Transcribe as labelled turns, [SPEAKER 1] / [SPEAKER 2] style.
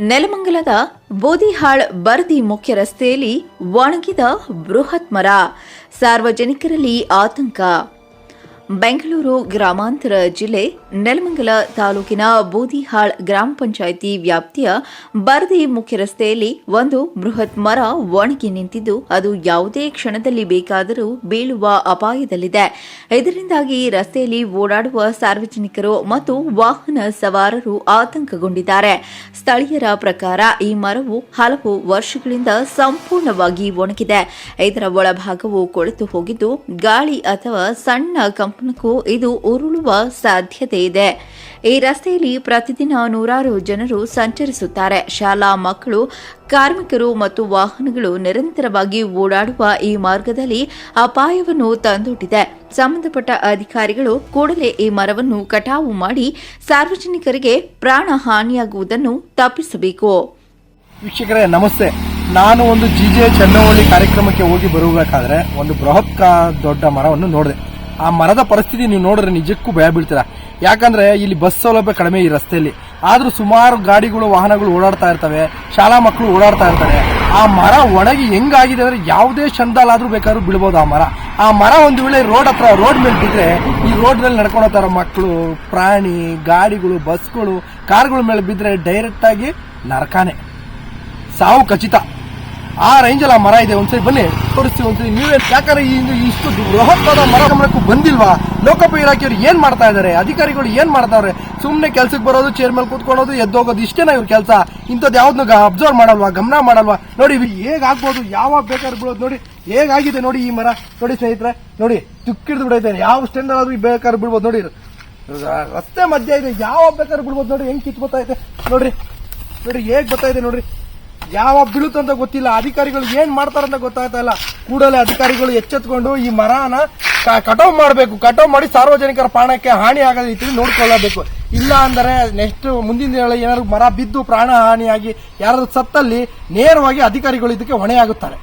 [SPEAKER 1] ನೆಲಮಂಗಲದ ಬೋದಿಹಾಳ್ ಬರದಿ ಮುಖ್ಯ ರಸ್ತೆಯಲ್ಲಿ ಒಣಗಿದ ಬೃಹತ್ ಮರ. ಸಾರ್ವಜನಿಕರಲ್ಲಿ ಆತಂಕ. ಬೆಂಗಳೂರು ಗ್ರಾಮಾಂತರ ಜಿಲ್ಲೆ ನೆಲಮಂಗಲ ತಾಲೂಕಿನ ಬೂದಿಹಾಳ್ ಗ್ರಾಮ ಪಂಚಾಯಿತಿ ವ್ಯಾಪ್ತಿಯ ಬರದಿ ಮುಖ್ಯ ರಸ್ತೆಯಲ್ಲಿ ಒಂದು ಬೃಹತ್ ಮರ ಒಣಗಿ ನಿಂತಿದ್ದು, ಅದು ಯಾವುದೇ ಕ್ಷಣದಲ್ಲಿ ಬೇಕಾದರೂ ಬೀಳುವ ಅಪಾಯದಲ್ಲಿದೆ. ಇದರಿಂದಾಗಿ ರಸ್ತೆಯಲ್ಲಿ ಓಡಾಡುವ ಸಾರ್ವಜನಿಕರು ಮತ್ತು ವಾಹನ ಸವಾರರು ಆತಂಕಗೊಂಡಿದ್ದಾರೆ. ಸ್ಥಳೀಯರ ಪ್ರಕಾರ ಈ ಮರವು ಹಲವು ವರ್ಷಗಳಿಂದ ಸಂಪೂರ್ಣವಾಗಿ ಒಣಗಿದೆ. ಇದರ ಒಳಭಾಗವು ಕೊಳೆತು ಹೋಗಿದ್ದು, ಗಾಳಿ ಅಥವಾ ಸಣ್ಣ ಕಂಪನಕ್ಕೂ ಇದು ಉರುಳುವ ಸಾಧ್ಯತೆ ಇದೆ. ಈ ರಸ್ತೆಯಲ್ಲಿ ಪ್ರತಿದಿನ ನೂರಾರು ಜನರು ಸಂಚರಿಸುತ್ತಾರೆ. ಶಾಲಾ ಮಕ್ಕಳು, ಕಾರ್ಮಿಕರು ಮತ್ತು ವಾಹನಗಳು ನಿರಂತರವಾಗಿ ಓಡಾಡುವ ಈ ಮಾರ್ಗದಲ್ಲಿ ಅಪಾಯವನ್ನು ತಂದೊಡ್ಡಿದೆ. ಸಂಬಂಧಪಟ್ಟ ಅಧಿಕಾರಿಗಳು ಕೂಡಲೇ ಈ ಮರವನ್ನು ಕಟಾವು ಮಾಡಿ ಸಾರ್ವಜನಿಕರಿಗೆ ಪ್ರಾಣ ಹಾನಿಯಾಗುವುದನ್ನು ತಪ್ಪಿಸಬೇಕು.
[SPEAKER 2] ವೀಕ್ಷಕರೇ, ನಮಸ್ತೆ. ನಾನು ಒಂದು ಜಿ ಜೆ ಚನ್ನವಳ್ಳಿ ಕಾರ್ಯಕ್ರಮಕ್ಕೆ ಹೋಗಿ ಬರಬೇಕಾದ್ರೆ ಒಂದು ಬೃಹತ್ ದೊಡ್ಡ ಮರವನ್ನು ನೋಡಿದೆ. ಆ ಮರದ ಪರಿಸ್ಥಿತಿ ನೀವು ನೋಡಿದ್ರೆ ನಿಜಕ್ಕೂ ಭಯ ಬೀಳ್ತೀರ. ಯಾಕಂದ್ರೆ ಇಲ್ಲಿ ಬಸ್ ಸೌಲಭ್ಯ ಕಡಿಮೆ ಈ ರಸ್ತೆಯಲ್ಲಿ. ಆದ್ರೂ ಸುಮಾರು ಗಾಡಿಗಳು, ವಾಹನಗಳು ಓಡಾಡ್ತಾ ಇರ್ತವೆ, ಶಾಲಾ ಮಕ್ಕಳು ಓಡಾಡ್ತಾ ಇರ್ತಾರೆ. ಆ ಮರ ಒಣಗಿ ಹೆಂಗಾಗಿದೆ ಅಂದ್ರೆ ಯಾವುದೇ ಚಂದಲಾದ್ರೂ ಬೇಕಾದ್ರೂ ಬಿಡ್ಬೋದು ಆ ಮರ. ಆ ಮರ ಒಂದು ವೇಳೆ ರೋಡ್ ಹತ್ರ, ರೋಡ್ ಮೇಲೆ ಬಿದ್ರೆ ಈ ರೋಡ್ನಲ್ಲಿ ನಡ್ಕೊಂಡು ಹೋಗ್ತಾರ ಮಕ್ಕಳು, ಪ್ರಾಣಿ, ಗಾಡಿಗಳು, ಬಸ್ಗಳು, ಕಾರ್ಗಳ ಮೇಲೆ ಬಿದ್ರೆ ಡೈರೆಕ್ಟ್ ಆಗಿ ನರಕಾನೆ. ಸಾವು ಖಚಿತ. ಆ ರೇಂಜಲ್ಲಿ ಆ ಮರ ಇದೆ. ಒಂದ್ಸರಿ ಬನ್ನಿ, ತೋರಿಸ್ತೀವಿ. ಒಂದ್ಸರಿ ನೀವೇ ಯಾಕಂದ್ರೆ ಇಷ್ಟು ಬೃಹತ್ತಾದ ಮರ ಗಮನಕ್ಕೂ ಬಂದಿಲ್ವಾ? ಲೋಕೋಪಯೋಗಿ ಇಲಾಖೆಯವರು ಏನ್ ಮಾಡ್ತಾ ಇದಾರೆ? ಅಧಿಕಾರಿಗಳು ಏನ್ ಮಾಡ್ತಾವ್ರೆ? ಸುಮ್ನೆ ಕೆಲ್ಸಕ್ಕೆ ಬರೋದು ಚೇರ್ ಮೇಲೆ ಕೂತ್ಕೊಳ್ಳೋದು ಎದ್ದೋಗೋದು ಇಷ್ಟೇನಾ ಇವ್ರ ಕೆಲಸ. ಇಂಥದ್ದು ಯಾವ್ದನ್ನ ಅಬ್ಸರ್ವ್ ಮಾಡಲ್ವಾ, ಗಮನ ಮಾಡಲ್ವಾ? ನೋಡಿ ಹೇಗಾಗ್ಬೋದು ಯಾವಾಗ ಬೇಕಾದ್ರೆ ಬಿಡೋದು ನೋಡಿ ಹೇಗಾಗಿದೆ ನೋಡಿ ಈ ಮರ. ನೋಡಿ ಸ್ನೇಹಿತರೆ, ನೋಡಿ, ತುಕ್ಕಿಡ್ದು ಬಿಡೈತೆ ಯಾವ ಸ್ಟ್ಯಾಂಡ್ ಆದ್ರೂ ಬೇಕಾದ್ರೆ ಬಿಡ್ಬೋದು ನೋಡಿ ರಸ್ತೆ ಮಧ್ಯ ಇದೆ. ಯಾವ ಬೇಕಾದ್ರೆ ಬಿಡ್ಬೋದು ನೋಡಿ, ಹೆಂಗ್ ಕಿತ್ಕೊತಾ ಇದೆ. ನೋಡ್ರಿ ನೋಡ್ರಿ, ಹೇಗ್ ಬರ್ತಾ ಇದೆ ನೋಡ್ರಿ. ಯಾವ ಬೀಳುತ್ತಂತ ಗೊತ್ತಿಲ್ಲ. ಅಧಿಕಾರಿಗಳು ಏನ್ ಮಾಡ್ತಾರಂತ ಗೊತ್ತಾಗ್ತಾ ಇಲ್ಲ. ಕೂಡಲೇ ಅಧಿಕಾರಿಗಳು ಎಚ್ಚೆತ್ಕೊಂಡು ಈ ಮರನ ಕಟಾವ್ ಮಾಡಬೇಕು. ಕಟಾವ್ ಮಾಡಿ ಸಾರ್ವಜನಿಕರ ಪ್ರಾಣಕ್ಕೆ ಹಾನಿ ಆಗದ ರೀತಿ ನೋಡ್ಕೊಳ್ಳಬೇಕು. ಇಲ್ಲ ಅಂದ್ರೆ ನೆಕ್ಸ್ಟ್ ಮುಂದಿನ ದಿನ ಏನಾದ್ರು ಮರ ಬಿದ್ದು ಪ್ರಾಣ ಹಾನಿಯಾಗಿ ಯಾರಾದ್ರೂ ಸತ್ತಲ್ಲಿ ನೇರವಾಗಿ ಅಧಿಕಾರಿಗಳು ಇದಕ್ಕೆ ಹೊಣೆಯಾಗುತ್ತಾರೆ.